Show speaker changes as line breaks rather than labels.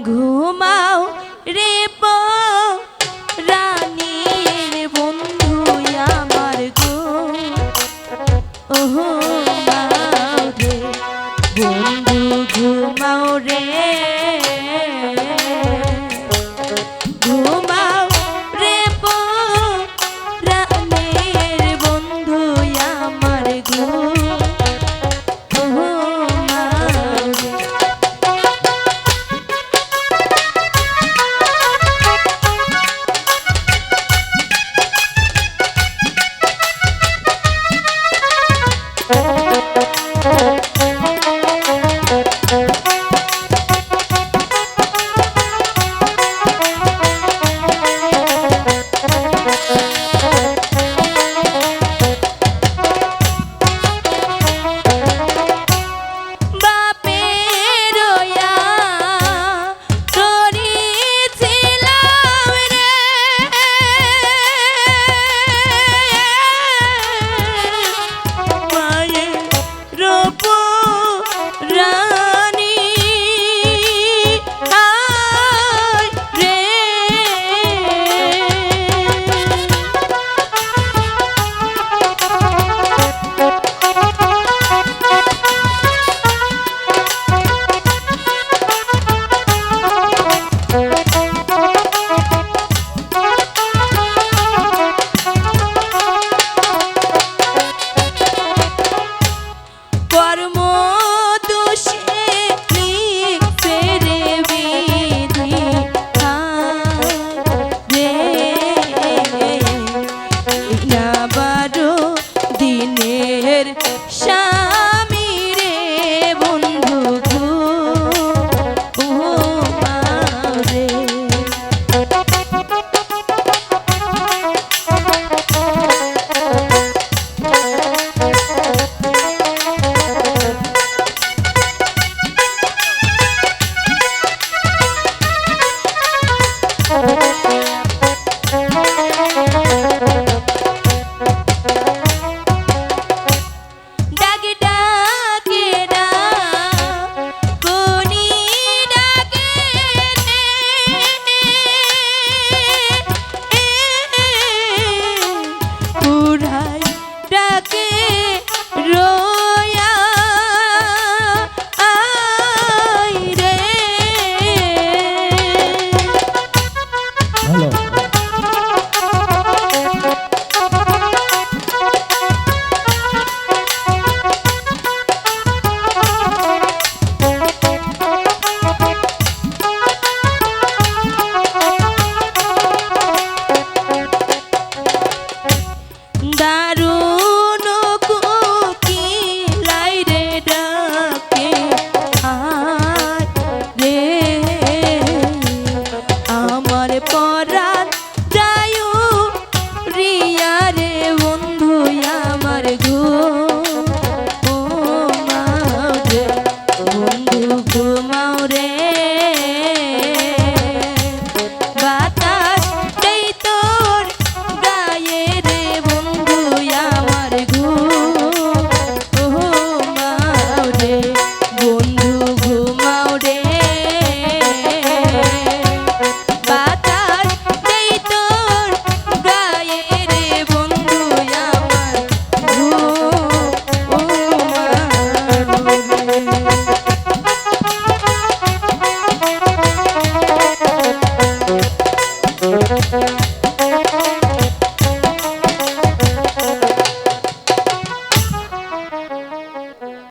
ঘুমাও রে রানীর বন্ধু আমার গো। ওহো। ডাকে রো Thank you.